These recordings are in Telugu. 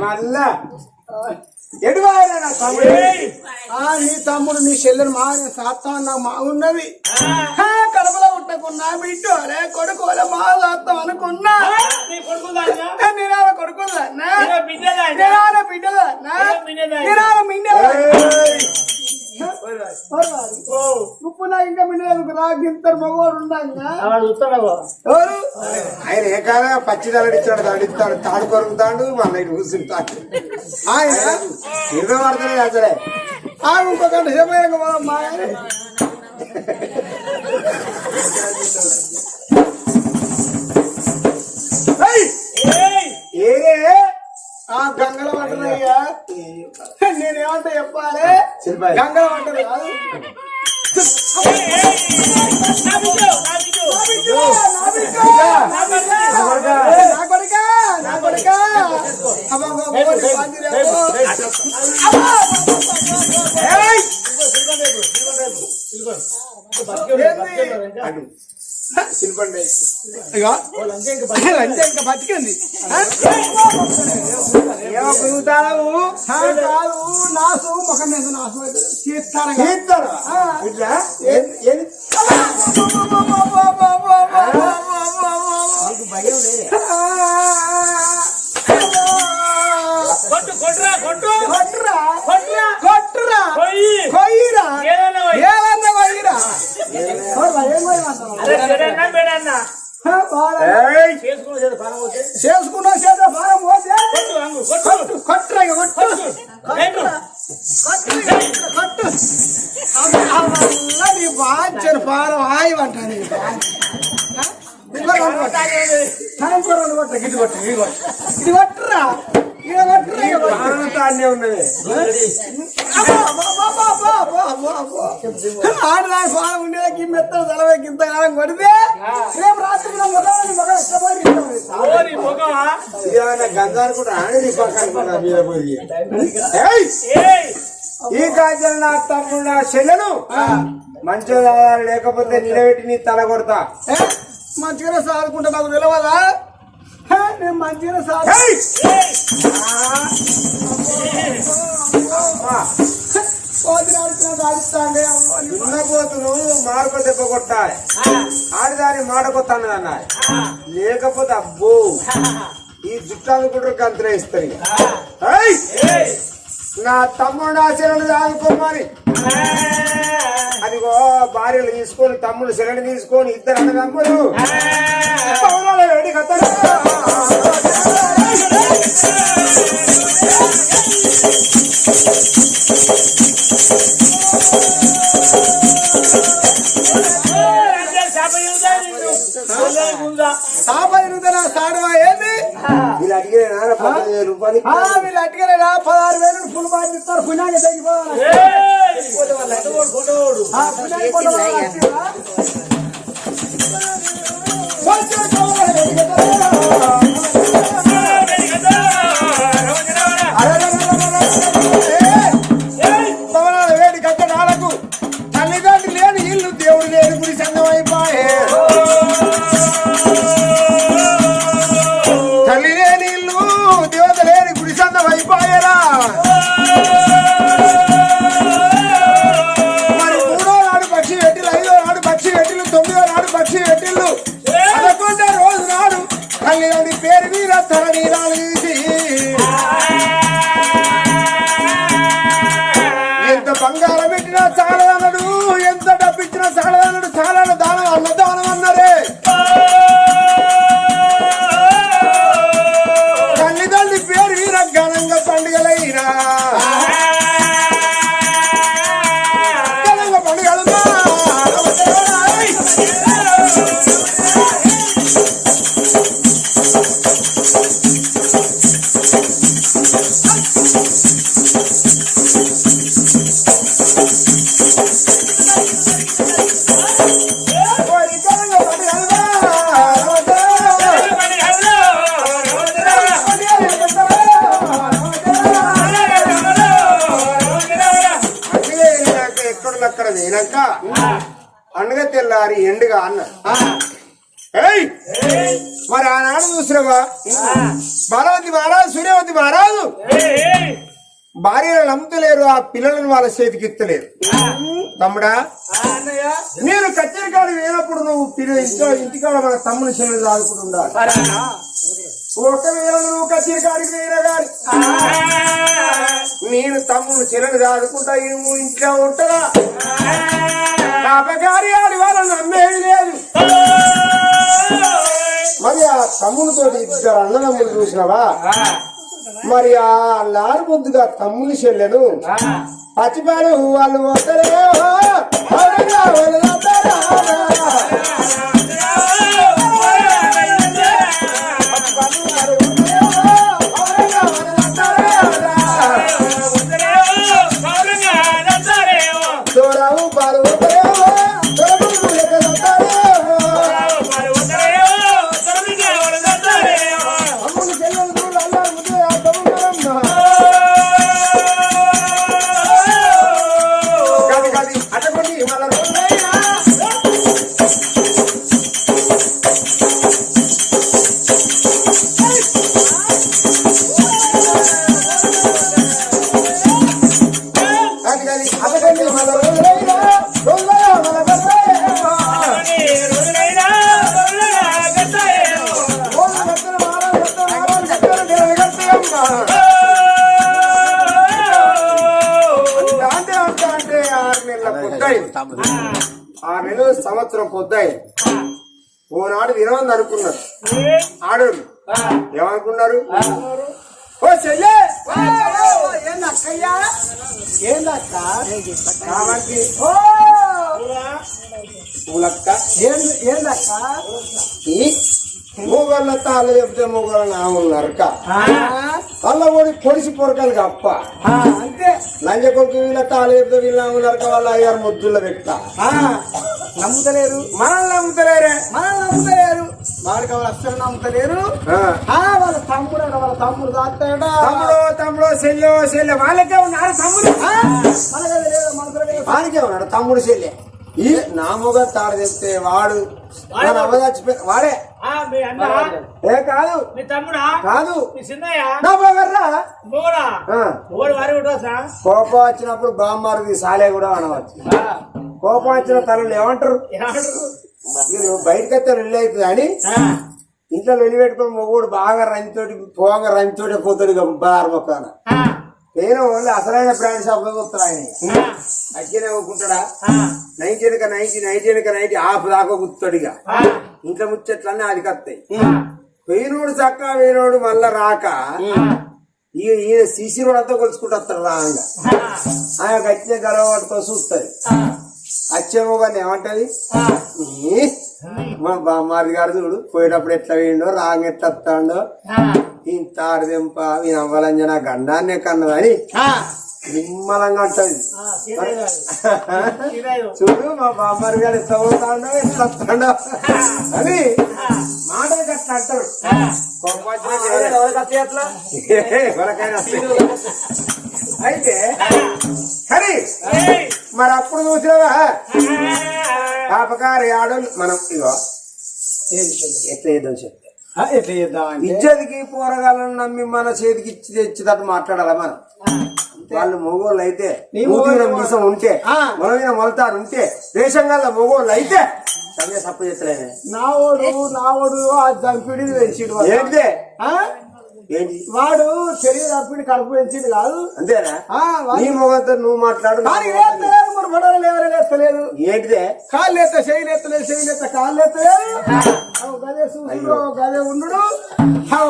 మళ్ళా ఎటువాయన నా తమ్ముడు ఆ నీ తమ్ముడు నీ చెల్లెలు మా సాత్తం నాకు మా ఉన్నది. కడపలో ఉట్టకున్నా బిడ్డు అరే కొడుకు అరే మా సాత్తం అనుకున్నా? నిరాల కొడుకుందా? నిరాల బిడ్డదా? నిరాల మిండేదా ఉప్పు నా ఇంకా మిండేందుకు రాగింతరు మగవాడు. ఎవరు? ఆయన ఏ కాలం పచ్చి తలడిచ్చాడు తడిస్తాడు తాడు కొరుకుతాడు మన ఇటు కూర్చుంటాడు. ఆయన ఇరవై అసలే ఆ ఇంకో గంట సేపు అయినాక పోదాం మా గంగల వంటనయ్యా నేనేమంటా చెప్పాలి. గంగల వంటలు కాదు! ఏంది? ఇంకా బతికింది. ఆ? ఏమో కుదుగుతావు ఆ, కాదు నాసు ముఖం మీద నాసు. తీస్తాడు ఆ. ఇట్లా? భయం లేదు కొట్టురా కొట్టు. కొట్టురా కొట్టురా కొట్టురా కొయ్యి. కొయ్యిరా. చేసుకున్న చేత భారం పోతే? కొట్టు కొట్టు. కొట్టు కొట్టు నీ బాధ్యత భారం. ఇది కొట్టు. ఇది కొట్టు. ఇది కొట్టురా. ఇది కొట్టురా ఉన్నది ఆడదాని ఫారం ఉండేది కింద ఎత్తాను తలవే కింద కాలం కొడితే రేపు రాత్రి నా మొదలు మగ ఇష్టపడి ఇష్టపడి ఓ నీ ముఖమా? ఇదేమన్నా పక్కన మీద పోయి! ఈ కాజల్ నా తమ్ముడు నా చెల్లెను మంచిగా లేకపోతే నిలబెట్టి నీ తల కొడతా? మంచిగానే సాదుకుంటే నాకు తెలియదా హే, నేను మంచిగానే సాధిస్తాండి దున్నపోతును మారుక దెబ్బ కొట్టాలి. ఆడిదాని మాట కొత్తాను అన్నారు లేకపోతే అబ్బో. ఈ జుట్టాలు కూడా గంతులే నా తమ్ముడు నా చెల్లెలు దాదుకోమని అదిగో భార్యలు తీసుకొని తమ్ముడు శరణి తీసుకొని ఇద్దరు అన్నదమ్ములు. పౌరాల వేడి సాపది నా సాడువా ఏంది వీళ్ళు అడిగిన పదివేల రూపాయలు వీళ్ళు అట్టుగానే రా పదహారు వేలు ఫుల్ బాగా ఇస్తారు పుణ్యానికి తగ్గిపోవాలి ఎక్కడ పండుగ తెల్లారి ఎండుగా అన్న. మరి ఆనాడు చూసినవా? బలవతి మహారాజు సూర్యవతి మహారాజు! భార్యలు నమ్ముతలేరు ఆ పిల్లలను వాళ్ళ చేతికి ఇస్తలేరు. తమ్ముడా నేను కచ్చరికాడు వేనప్పుడు నువ్వు ఇంట్లో ఇంటికాడ మన తమ్ముని చెల్లెలు ఆడుకుంటుండాలి ఒకవేళ నువ్వు కచ్చరికాడికి వేయినా గాని నేను తమ్ముడు ఆడుకుంటా ఈ నువ్వు ఇంట్లో ఉంటారా పాపగారి ఆడి వాళ్ళని నమ్మేది లేదు. మరి ఆ తమ్మునితో ఇద్దరు అన్నదమ్ములు చూసినావా? మరి ఆ లారు బొద్దుగా తమ్ముని చెల్లెను పచ్చిపాడు వాళ్ళు ఒకరే అంటే అంటే అంటే ఆరు నెలల ఆరు నెలలు సంవత్సరం పొద్దాయి. ఓనాడు వినవంది అనుకున్నారు. ఆడోళ్ళు ఏమనుకున్నారు? ఓ ఏందక్కయ్యా? ఏందక్క? కాబట్టి ఓ! పూలక్క ఏంది ఏందక్క? మూగళ్ళ తాళ చెప్తే మూగల నామున్నారక వాళ్ళ ఓడి పొడిసి పొరకలు అప్ప ఆ, అంతే. లంజ కొడుకు వీళ్ళ తాళ చెప్తే వీళ్ళు నామున్నారక వాళ్ళ అయ్యారు ముద్దుల ఆ, నమ్ముతలేరు. మనల్ని నమ్ముతలేరే. మనల్ని నమ్ముతలేరు. వాడికి వాళ్ళు అస్సలు నమ్ముతలేరు? వాళ్ళ తమ్ముడు వాళ్ళ తమ్ముడు దాస్తాడా తమ్ముడు తమ్ముడు చెల్లె చెల్లె వాళ్ళకే ఉన్నారు తమ్ముడు? వానికే ఉన్నాడు తమ్ముడు చెల్లె. ఈ నా మొగ తాడు చెప్తే వాడు వాడే ఏ కాదు. మీ తమ్ముడా? కాదు. మీ చిన్నయ్య? నా మొగర్రా మూడా ఆ, మూడు వారి ఉంటా కోపం వచ్చినప్పుడు బామ్మారుది సాలే కూడా అనవచ్చు. కోపం వచ్చిన తల్లు ఏమంటారు? మీరు బయటకు వస్తే వెళ్ళి అవుతుంది అని. ఇంట్లో వెళ్ళి పెట్టుకుని మొగుడు బాగా రంతోటి పోగా రంతోటి పోతాడు బార్ మొక్కన. నేను ఓన్లీ అసలైన బ్రాండ్ షాప్లో వస్తాడు ఆయన అజ్జనే ఊకుంటాడా నైన్టీ వెనక నైన్టీ నైన్టీ వెనక నైన్టీ హాఫ్ దాకా గుర్తాడు ఇక. ఇంట్లో ముచ్చట్లన్నీ అది కత్తాయి పోయినోడు చక్క పోయినోడు మళ్ళా రాక ఈయన ఈయన సీసీ రోడ్ అంతా కొలుచుకుంటూ వస్తాడు రాగా ఆయన. వచ్చిన గలవాటితో చూస్తుంది వచ్చేమో కానీ ఏమంటది? మా బామ్మారి గారు చూడు పోయేటప్పుడు ఎట్లా వేయండో రాంగ ఎట్లా వస్తాడో. ఈయన తారదింప ఈయన అవ్వాలంజన గండాన్నే కన్నదని నిమ్మలంగా ఉంటది చూడు మా బామ్మారి గారు ఎట్లా వస్తాడో అని అంటారు ఎవరికైనా వస్తాయి. అయితే సరే మరి అప్పుడు చూసినావా? పాపకారి ఆడోళ్ళు మనం ఇగో ఎట్లా చేద్దాం చెప్తే? ఎట్లా చేద్దామంటే ఇజ్జతికి పోరగాళ్ళని నమ్మి మన చేతికి ఇచ్చి తెచ్చేటట్టు మాట్లాడాలా మనం వాళ్ళు మొగోళ్ళు అయితే మీసం ఉంటే. మొలమైన మొలతారు ఉంటే దేశంగా మొగోళ్ళు అయితే సంగే సప్పు చేస్తలేనే నావోడు నావోడు ఆ దంపిడి పెంచిడు? ఏంటి వాడు శరీర దంపిడి కడుపు పెంచింది కాదు. అంతేనా? ఆ, వాడు- నీ మొగంతో నువ్వు మాట్లాడు మరి బడవలు లేస్తలేదు. ఏంటిదే? కాళ్ళు లేస్తే చేయి లేస్తలేదు చేయి లేస్తే కాళ్ళు అవు గదే చూసుడు గదే ఉండు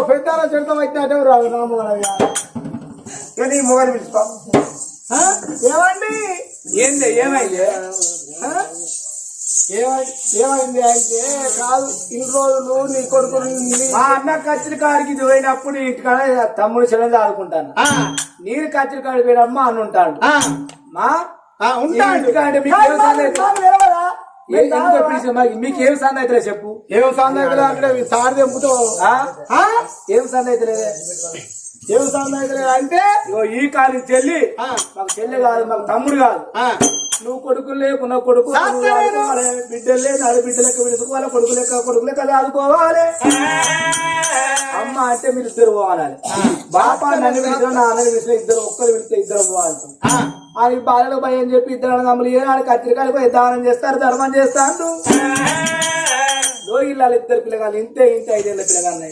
పెద్దాల చెడత వచ్చినట్టే రాదు రామగారు నీ మొగని పిలుచుకో. ఏమండి? ఏంది ఏమైంది? ఏమైంది అంటే కాదు ఇన్ని రోజులు నీ కొడుకు మా అన్న కత్తిరి కాడికి పోయినప్పుడు ఇంటికాడ తమ్ముడు చెల్లెలు ఆడుకుంటాను ఆ, నేను కత్తిరి కాడికి పోయినమ్మా అని ఉంటాడు. ఆ, మా ఆ, ఉంటాడు. ఇంటికాడ మీకు సంద అయితే చెప్పు. ఏం సంగతులు అంటే ఆ? ఆ? ఏం సంద అయితే లేదే ఏం సంబంధం అంటే ఈ కాలికి చెల్లి. మాకు చెల్లి కాదు మాకు తమ్ముడు కాదు. ఆ, నువ్వు కొడుకులు కొడుకు నువ్వు లేదు. ఆడుకోవాలి. బిడ్డలు లేదు అది బిడ్డ లెక్క విడుకోవాలి కొడుకు లెక్క కొడుకు లెక్క ఆదుకోవాలి. అమ్మ అంటే మీరు ఇద్దరు పోవాలి బాపా నన్ను పిలిచిన నాన్న పిలిచిన ఇద్దరు ఒక్కరు పిలిస్తే ఇద్దరు పోవాలి అది బాధలు భయం చెప్పి ఇద్దరు అన్నదమ్ములు ఏనాడు కత్తిరికాయలు పోయి దానం చేస్తారు ధర్మం చేస్తాను లోగిళ్ళ ఇద్దరు పిల్లగాళ్ళు ఇంతే ఇంతే ఐదేళ్ళ పిల్లగాళ్ళు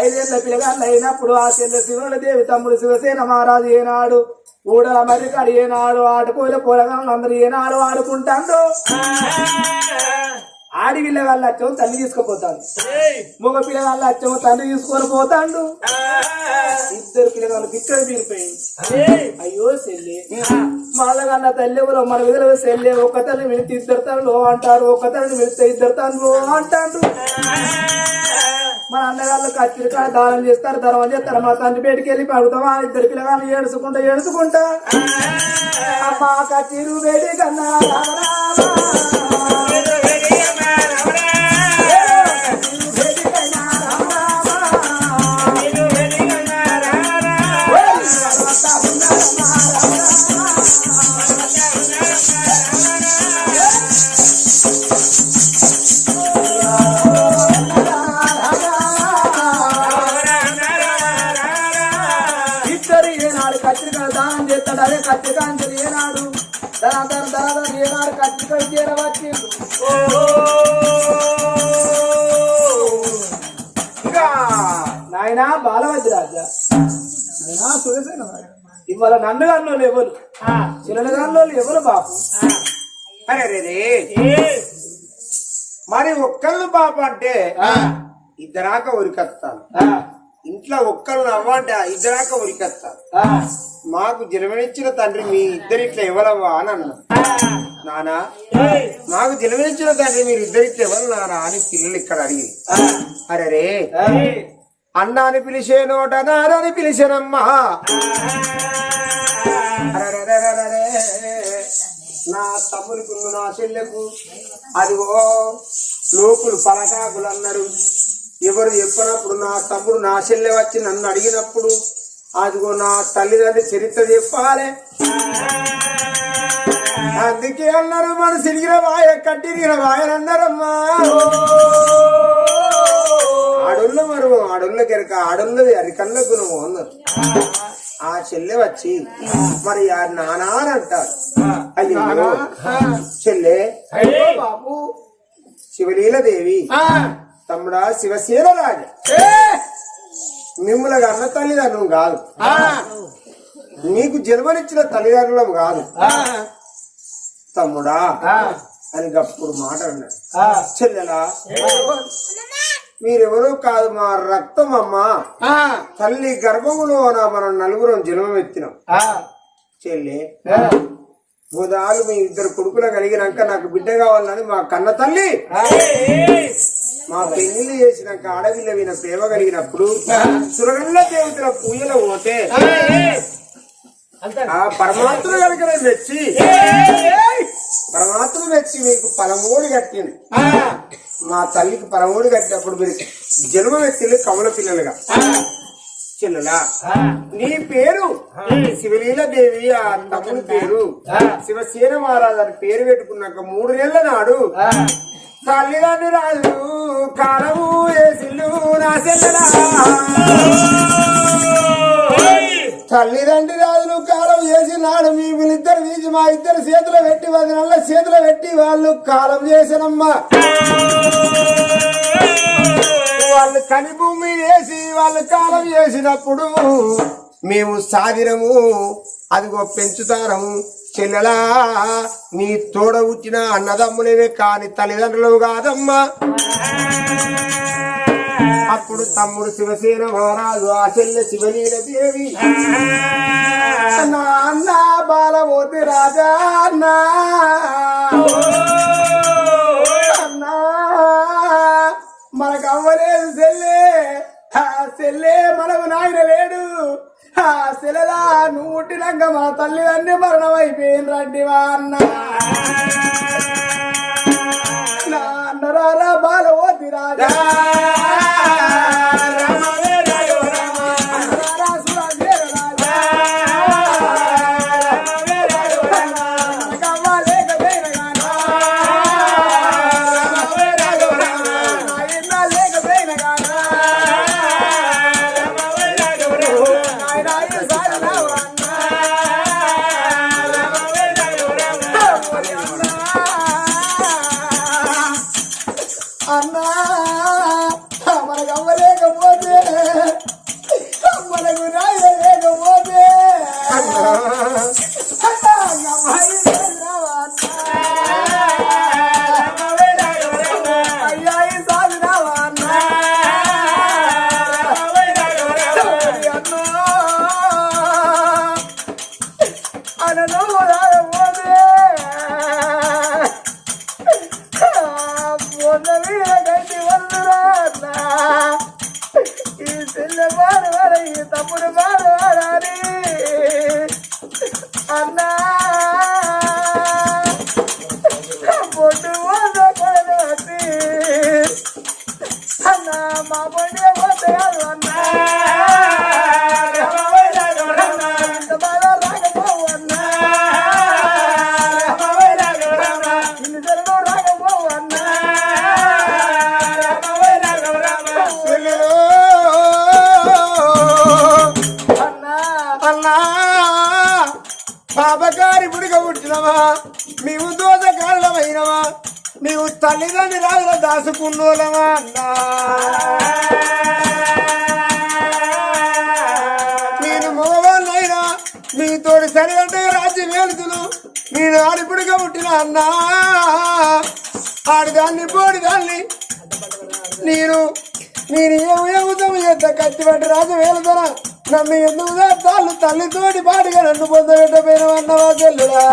ఐదేళ్ళ పిల్లగాళ్ళు అయినప్పుడు ఆ చెల్లె శివుల దేవి తమ్ముడు శివసేన మహారాజు ఏనాడు ఊడల మర్రికాడు ఏనాడు ఆడుకోలే పోలగాళ్ళు అందరూ ఏనాడు ఆడుకుంటాడు ఆడి పిల్లగాళ్ళు వచ్చాము తల్లి తీసుకుపోతాడు మగ పిల్లగాళ్ళు వచ్చాము తండ్రి తీసుకొని పోతాడు. ఇద్దరు పిల్లగాళ్ళు పిక్కలు తీరిపోయింది అయ్యో చెల్లి. మళ్ళగన్న తల్లి తల్లెవరు మన విధుల చెల్లి ఒక తల్లి వెళితే ఇద్దరు తల్లు అంటారు ఒక తల్లి వెళితే ఇద్దరు తల్లు అంటారు. మన అన్నగాళ్ళు కత్తిరికాయ దానం చేస్తారు ధర్మం చేస్తారు. మా తండ్రి బయటికి వెళ్ళి పడుతావా ఇద్దరు పిల్లగాళ్ళు ఏడుచుకుంటా ఏడుచుకుంటా. అమ్మా కత్తిరు వేడి కన్నా చేస్తాడు అదే కత్తిరికాయ ఏనాడు? దాని దాని ఏనాడు కత్తిరికాయ చేరవచ్చు ఇంకా నాయన బాలవద్ది రాజా. మరి. ఇవాళ నన్ను కన్నోళ్ళు ఎవరు? చిన్న కన్నోళ్ళు ఎవరు బాబు? అరే రే. మరి ఒక్కళ్ళు పాప అంటే ఆ, ఇద్దరాక ఉరికొస్తాను ఇంట్లో ఒక్కళ్ళు అవ్వంటే ఇద్దరాక ఉరికొస్తాను మాకు జన్మనిచ్చిన తండ్రి మీ ఇద్దరు ఇట్లా ఇవ్వలవా అని అన్నా. నానా మాకు జన్మనిచ్చిన తండ్రి మీరు ఇద్దరు ఇట్లా ఇవ్వాలి నానా అని పిల్లలు ఇక్కడ అడిగి అరే రే ఆ. అన్న అని పిలిచే నోట నారని పిలిచానమ్మా. నా తమ్ముడికి నా చెల్లెకు అదిగో లోకులు పలకాకులు అన్నారు. ఎవరు చెప్పినప్పుడు నా తమ్ముడు నా చెల్లె వచ్చి నన్ను అడిగినప్పుడు అదిగో నా తల్లిదండ్రి చరిత్ర చెప్పాలి. అందుకే అన్నారు మన సిరిగిన వాయ కట్టిరిగిన వాయనన్నారమ్మా ఆడోళ్ళ మరు ఆడోళ్ళ కెరక ఆడోళ్ళది అరికల్ల గుణము అన్నారు. ఆ చెల్లె వచ్చి మరి ఆ నానా అని అంటారు. అయ్యో చెల్లె అయ్యో బాబు శివలీల దేవి ఆ, తమ్ముడా శివసేన రాజ. మిమ్మల్ని అన్న తల్లిదండ్రులు కాదు. నీకు జన్మనిచ్చిన తల్లిదండ్రులం కాదు. తమ్ముడా అని గప్పుడు మాట అన్నాడు. చెల్లెలా మీరెవరో కాదు మా రక్తం అమ్మా. తల్లి గర్భములో మనం నలుగురం జన్మమెత్తినాం. చెల్లె. గోదాలు మీ ఇద్దరు కొడుకులు కలిగినాక నాకు బిడ్డ కావాలని మా కన్న తల్లి. మా పెళ్ళిళ్ళు చేసినాక అడవిలో విన ప్రేమ కలిగినప్పుడు సురగల్ల దేవతల పూజలో పోతే ఆ పరమాత్మ కనుక మెచ్చి పరమాత్మ మెచ్చి మీకు పరమోడి కట్టింది. మా తల్లికి పరమోడి కట్టినప్పుడు మీరు జన్మ వ్యక్తులు కమల పిల్లలుగా. చెల్లులా? నీ పేరు శివలీల దేవి ఆ తమ్ముని పేరు శివసేన మహారాజు పేరు పెట్టుకున్నాక మూడు నెలల నాడు తల్లిదండ్రి రాజు కాలము వేసిల్లు నా చెల్లెలా? తల్లిదండ్రి రాజులు కాలం చేసి నాడు మీ ఇద్దరు తీసి మా ఇద్దరు చేతులు పెట్టి పది చేతులు పెట్టి వాళ్ళు కాలం చేసినమ్మా వాళ్ళు కని భూమి వేసి వాళ్ళు కాలం చేసినప్పుడు మేము సాదిరము అదిగో పెంచుతారము చెల్లెలా నీ తోడ ఉచ్చిన అన్నదమ్ములేవే కాని తల్లిదండ్రులు కాదమ్మా. అప్పుడు తమ్ముడు శివసేన మహారాజు ఆ చెల్లె శివలీల దేవి నాన్న బాలమూర్తి రాజా అన్నా. అన్నా మనకు అవ్వలేదు సెల్లే ఆ మనకు నాయన లేడు. ఆ సెలలా నువ్వు పుట్టినాక మన తల్లిదండ్రి మరణం అయిపోయింది రండి మా అన్న. నా అన్నరారా బాలవోతి రాజా. అన్నా పాపగారి పుడిక పుట్టినవా నీవు దోసకాళ్ళమైనవా నీవు తల్లిదండ్రి రాజుల దాసుకున్నోలమా అన్నా నేను మగవాళ్ళైనా మీతోటి సరిగంటే రాజ్యం వెళుతును నేను ఆడిపుడిగా పుట్టిన అన్నా ఆడిదాన్ని పోడిదాన్ని నేను నేను ఏమి ఏముతాం చేస్తా కత్తి పట్టి రాజు వేలుదన నన్ను ఎందుకు చేస్తాను తల్లితోటి పాటిగా నన్ను పొందబెట్టపోయిన అన్నవా చెల్లుడా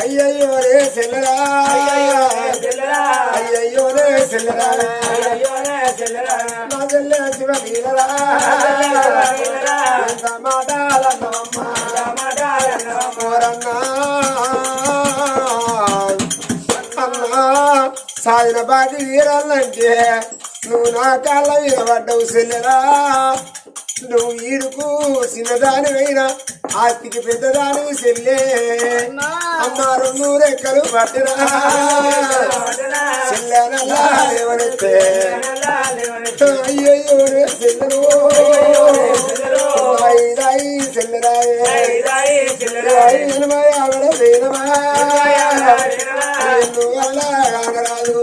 అయ్యయ్యో రే చెల్లరా అయ్యయ్యో రే చెల్లరా నా చెల్లె శివ మీరరా సాయిన బాటి వీరాలంటే నువ్వు నా కాళ్ళ మీద పడ్డవు చెల్లెరా నువ్వు ఈడుకు చిన్నదానివైనా ఆస్తికి పెద్దదానివి చెల్లే అమ్మ. రెండు రెక్కలు పట్టిరా. చెల్లెనల్లా లేవనెత్తే. అయ్యయ్యో రే చెల్లెరు ఐదాయి చెల్లెరాయే ఆవిడ కాగరాదు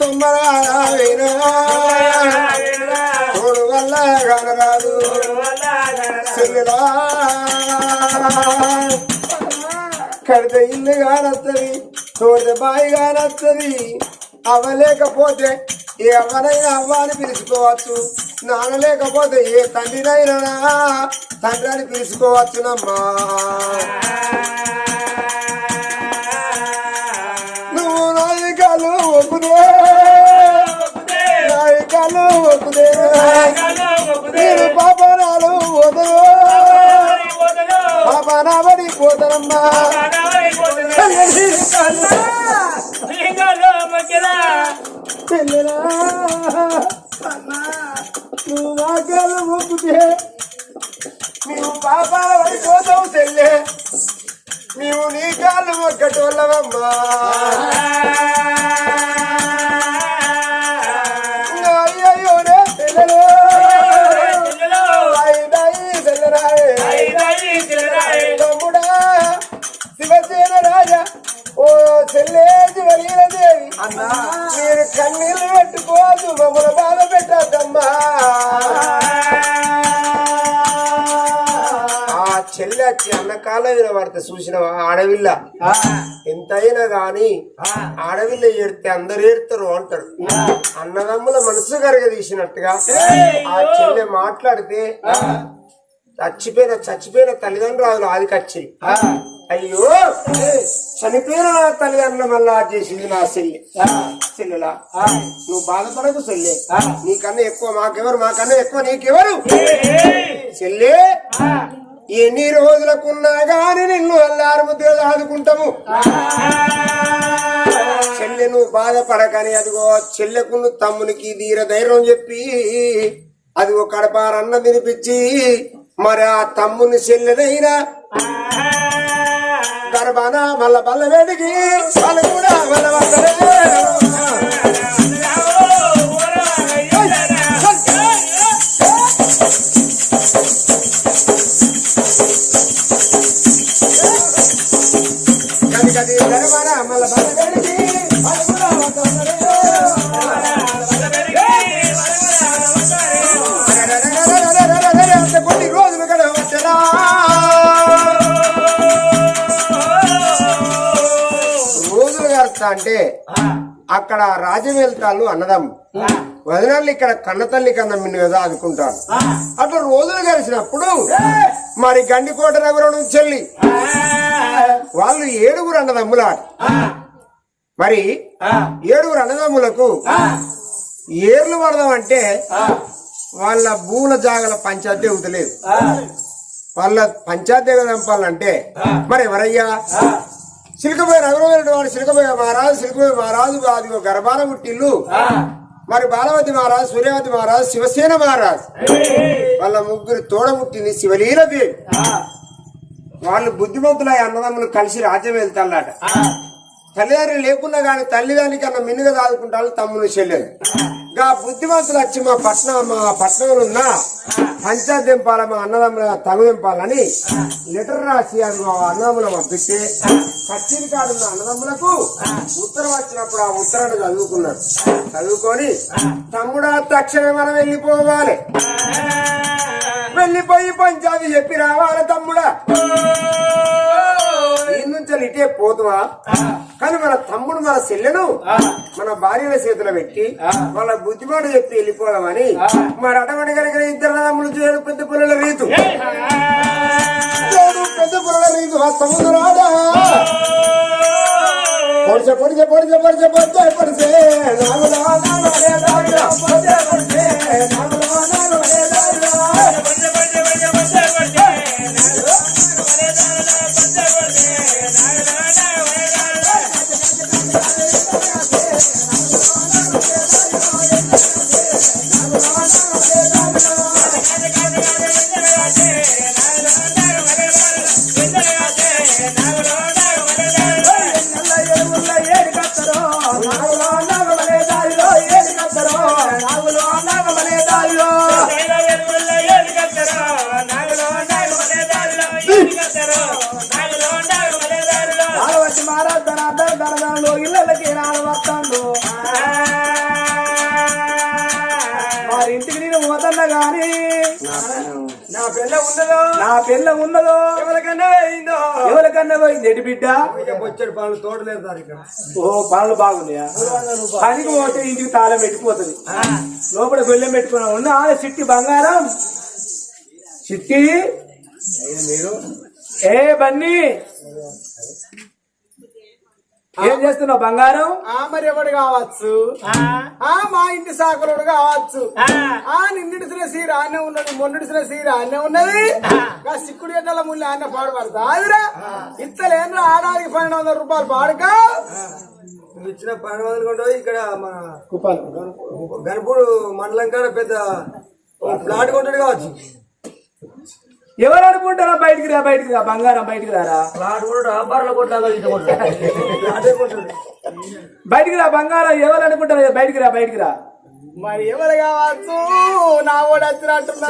తొమ్మర వేనమా తోడు వల్ల కాగరాదు చెల్లెలా కడితే ఇల్లు కానత్తది తోట బాయి కానత్తది అవ్వలేకపోతే ఏ అవ్వనైనా అవ్వ అని పిలుచుకోవచ్చు నాన్న లేకపోతే ఏ తండ్రినైనా తండ్రి అని పిలుచుకోవచ్చునమ్మా నువ్వు నాయకాలు ఒప్పుదే నాయకాలు ఒప్పుదే నేను పాపనాలు వదలు పాపనాబడి పోతానమ్మా చెల్లెలా నువ్వు నాకాలు ఒప్పుదే నీవు పాపాల పడి కోసం చెల్లె. నీవు నీ కాళ్ళు ఒక్కటోళ్ళవమ్మా వచ్చి అన్న కాలం మీద పడితే చూసిన అడవిల్ల ఎంతైనా గాని అడవిల్ల ఏడితే అందరు ఏడుతారు అంటారు అన్నదమ్ముల మనసు తీసినట్టుగా ఆ చెల్లె మాట్లాడితే చచ్చిపోయిన చచ్చిపోయిన తల్లిదండ్రులు ఆది కచ్చి. అయ్యో చనిపోయిన తల్లిదండ్రులు మళ్ళా చేసింది నా చెల్లి. చెల్లెలా? నువ్వు బాధపడకు చెల్లె. నీకన్నా ఎక్కువ మాకెవరు? మాకన్నా ఎక్కువ నీకెవరు? చెల్లె ఎన్ని రోజులకున్నా గాని నిన్ను అల్లారు ముద్ర ఆదుకుంటాము చెల్లె నువ్వు బాధపడకని అదిగో చెల్లెకు తమ్మునికి ధీర ధైర్యం చెప్పి అది ఒక కడపారన్న వినిపించి మరి ఆ తమ్ముని చెల్లెదైనా గర్భాన మల్ల బల్ల వేడికి వాళ్ళు కూడా మల్ల అంటే అక్కడ రాజవేల్తాళ్ళు అన్నదమ్ము. వదినాళ్ళు ఇక్కడ కన్నతల్లి కన్న మిన్ను కదా అనుకుంటాను అట్లా రోజులు కలిసినప్పుడు మరి గండికోట నగరం నుంచి వెళ్ళి వాళ్ళు ఏడుగురు అన్నదమ్ముల మరి ఏడుగురు అన్నదమ్ములకు ఏర్లు పడదాం అంటే వాళ్ళ భూముల జాగల పంచాయతీ అవుతలేదు వాళ్ళ పంచాయతీ దంపాలంటే మరి ఎవరయ్యా? సిలికపోయి నగరం వెళ్ళిన వాడు సిలికపోయి మహారాజు సిలికపోయి మహారాజు అది గర్భాన పుట్టిల్లు. మరి బాలవతి మహారాజు సూర్యవతి మహారాజు శివసేన మహారాజు. వాళ్ళ ముగ్గురు తోడముట్టింది శివలీలదేవి వాళ్ళు బుద్ధిమంతులై అన్నదమ్ములు కలిసి రాజ్యం వెళ్తారట తల్లిదండ్రులు లేకున్నా గాని తల్లిదండ్రుల కన్నా మిన్నుగా దాదుకుంటారు తమ్ముని చెల్లెలు. గా బుద్ధిమంతులు వచ్చి మా పట్నం మా పట్నంలో ఉన్న పంచాయత్ దింపాల మా అన్నదమ్ముల తగు దింపాలని లెటర్ రాసి అది మా అన్నదమ్ముల పంపిస్తే కచ్చిరి కాడున్న అన్నదమ్ములకు ఉత్తరం వచ్చినప్పుడు ఆ ఉత్తరాన్ని చదువుకున్నారు. చదువుకొని తమ్ముడా తక్షణమే మనం వెళ్ళిపోవాలి. వెళ్ళిపోయి పంచాయతీ చెప్పి రావాలి తమ్ముడా. నుంచి ఇటే పోతువా కానీ మన తమ్ముడు మన చెల్లెను మన భార్యల చేతిలో పెట్టి వాళ్ళ బుద్ధిమాట చెప్పి వెళ్ళిపోదామని మరి అటువంటి కనుక ఇద్దరు తమ్ముడు చేయడు పెద్ద పిల్లల రీతు. పెద్ద పిల్లల రీతు ఆ తమ్ముడు రాడా? పొడిచే పొడిచే పొడిచే పొడిచే పొడిచే పొడిచే గాని నా పిల్ల ఉన్నదో? నా పిల్ల ఉన్నదో? ఎవరికన్నా వేయిందో ఎవరికన్నా పోయింది? ఎడి బిడ్డ? వచ్చాడు పనులు ఇక్కడ ఓ పనులు బాగున్నాయా? పనికి పోతే ఇంటికి తాళం పెట్టిపోతుంది. లోపల బెల్లం పెట్టుకున్నా ఉన్న ఆ చిట్టి బంగారం. చిట్టి? మీరు? ఏ బన్నీ? ఏం చేస్తున్నావు బంగారం? ఆ మరి ఎవడు కావచ్చు? ఆ. మా ఇంటి సాకులుడు కావచ్చు. ఆ. నిన్నిడిసిన సీర ఆనే ఉన్నది మొన్నిడిసిన సీర ఆనే ఉన్నది. ఆ. సిక్కుడు గడ్డల ముళ్ళు ఆనే పాడుపడతా అదిరా ఇత్తలేను ఆడానికి పన్నెండు వందల రూపాయలు పాడుక. నువ్వు ఇచ్చిన పని వదులుకుంటూ ఇక్కడ మన గణపూడు మండలం కాడ పెద్ద ఓ ప్లాట్ కొంటాడు కావచ్చు. ఎవరు అనుకుంటారా బయటికి రా బయటికి రా బంగారం బయటికి రారా కూడా బయటికి రా బంగారం ఎవరు అనుకుంటారా? బయటికి రా బయటికి రా. మరి ఎవరు కావచ్చు? నా ఓడి వచ్చినట్టున్నా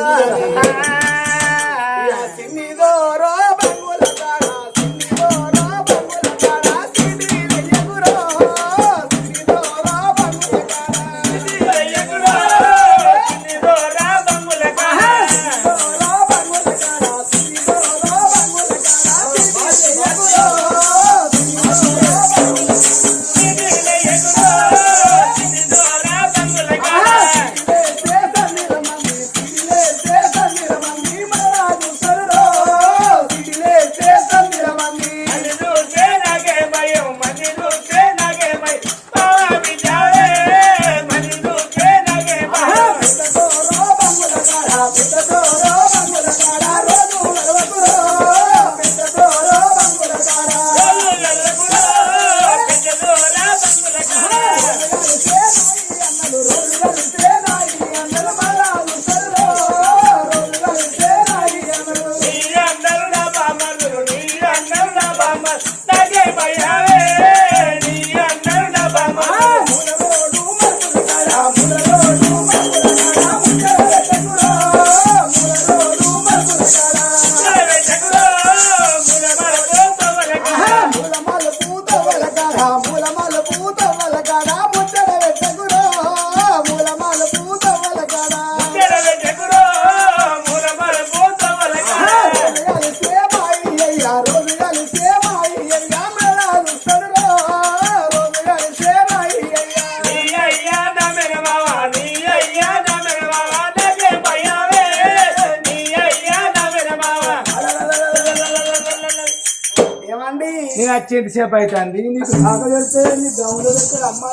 వచ్చి ఎంతసేపు అవుతుంది నీకు కాక తెలిస్తే నీ గౌలో పెడితే అమ్మ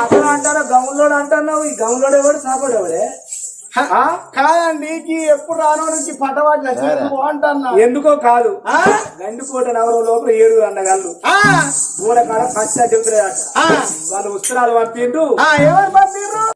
అసలు అంటారా గౌన్లోడు అంటున్నావు? ఈ గౌన్లోడు ఎవడు? సాపడు ఎవడే? కాదండి ఎప్పుడు రాను నుంచి పట్టవాడిన అంటున్నా. ఎందుకో కాదు. ఆ? గండికోట నగరం లోపల ఏడుగురు అన్నగాళ్ళు ఆ, మూల కాడ కష్ట చెబుతున్నాయి ఆ, వాళ్ళు ఉత్తరాలు పంపిండ్రు ఆ, ఎవరు పంపిర్రు?